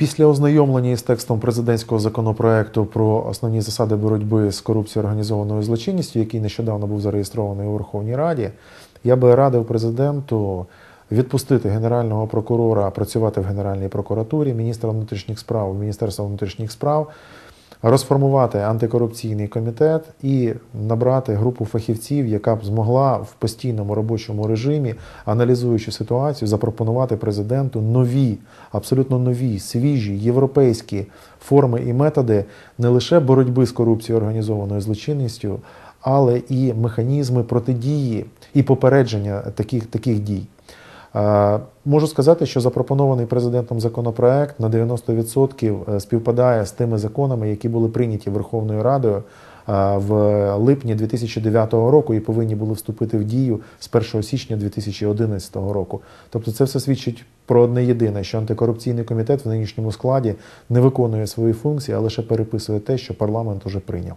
Після ознайомлення із текстом президентського законопроекту про основні засади боротьби з корупцією організованою злочинністю, який нещодавно був зареєстрований у Верховній Раді, я би радив президенту відпустити генерального прокурора працювати в Генеральній прокуратурі, міністра внутрішніх справ, Міністерства внутрішніх справ, розформувати антикорупційний комітет і набрати групу фахівців, яка б змогла в постійному робочому режимі, аналізуючи ситуацію, запропонувати президенту нові, абсолютно нові, свіжі європейські форми і методи не лише боротьби з корупцією організованою злочинністю, але і механізми протидії і попередження таких, таких дій. Е, Можу сказати, що запропонований президентом законопроект на 90% співпадає з тими законами, які були прийняті Верховною Радою е, в липні 2009 року і повинні були вступити в дію з 1 січня 2011 року. Тобто, це все свідчить про одне єдине, що антикорупційний комітет в нинішньому складі не виконує свої функції, а лише переписує те, що парламент уже прийняв.